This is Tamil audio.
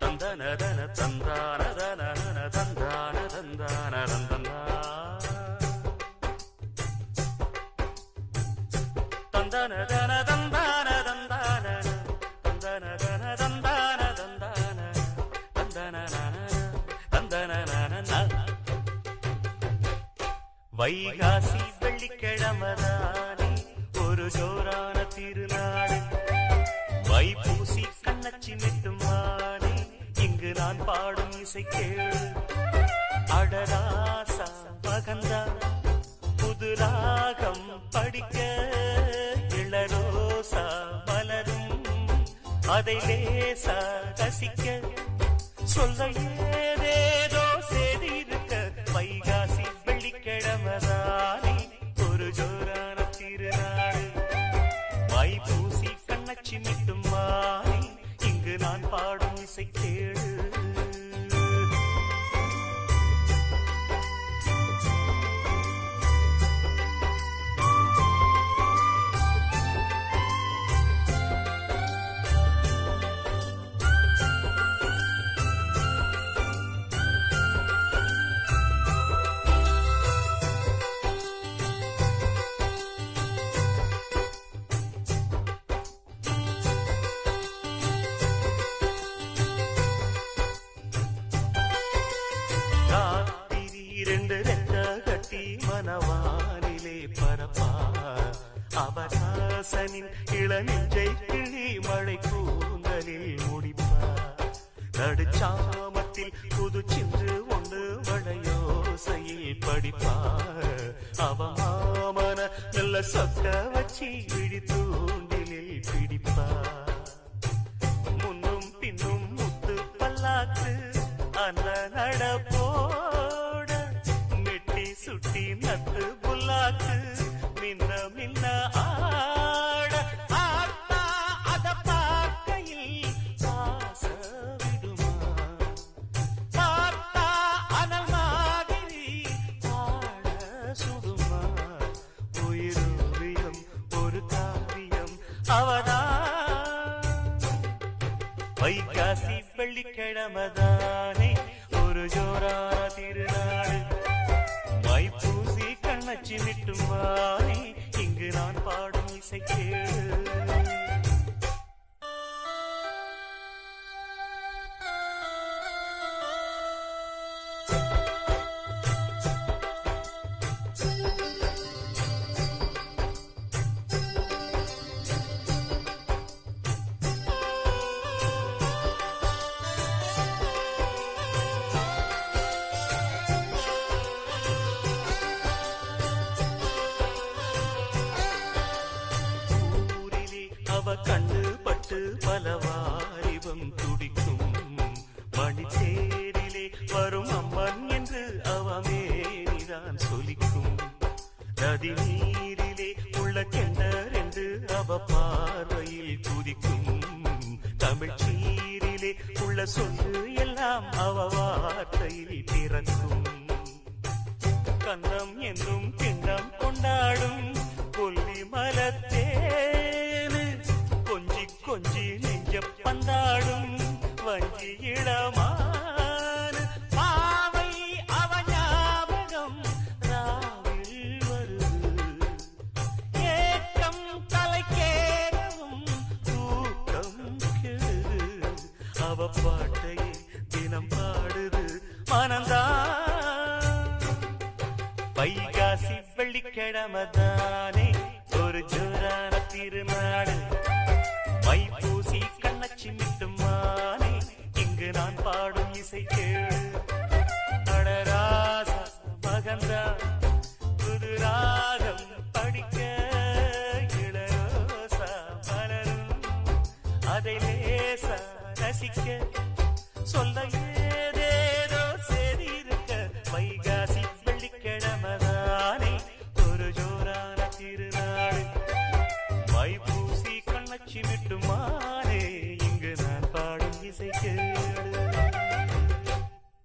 தந்தனதன தந்தானதனன தந்தான தந்தான தந்தனா தந்தனதன தந்தான தந்தான தந்தனதன தந்தான தந்தான வைகாசி வெள்ளிக்கிழமதானே ஒரு ஜோரான கண்ணச்சி மெட்டும் மானே இங்கு நான் பாடும் இசை கேளு. அடராசா மகந்தா புது ராகம் படிக்க. இளரோசா மலரும் அதை லேசா ரசிக்க. சொல்ல ஏதே நான் பாடும் இசை கேளு அரசனின் இளநெஞ்சை கிளி மழை கூந்தலில் முடிப்பார். நடுச்சாமத்தில் புது சின்று ஒன்று வளையோசையில் படிப்பார். அவமாமன நல்ல சொக்க வச்சி விழி தூண்டிலில் பிடிப்பார். காவியம் வைகாசி வெள்ளிக்கிழமதானே ஒரு ஜோரான திருநாடு மைப்பூசி கண்ணச்சி மிட்டும் வானே இங்கு நான் பாடும் இசை கேள். அவ கண்ணு பட்டு பலவாரிவம் துடிக்கும். மணிச்சேரிலே வரும் அம்மன் என்று அவமேனிதான் சொலிக்கும். நதி நீரிலே உள்ள கெண்டர் என்று அவ பார்வையில் குதிக்கும். தமிழ் சீரிலே உள்ள சொல்லு எல்லாம் அவ வார்த்தையில் பிறக்கும். கந்தம் என்னும் அவ பாட்டையே தினம் பாடுது மனந்தான் வைகாசி வெள்ளிக்கிழமதானே ஒரு ஜோரான திருநாடு. மைப்பூசி கண்ணச்சி மிட்டும் மானே இங்கு நான் பாடும் இசை கேடு அடராசா மகந்தா புது ராகம் படிக்க இளரோசா மலரும். அதை லேசா ரசிக்க சொல்ல ஏதேதோ சரி இருக்க வைகாசி வெள்ளிக்கிழமதானே. ஒரு ஜோரான திருநாடு வைபூசி கண்ணச்சி விட்டுமானே. இங்கு நான் பாடும் இசைக்கு.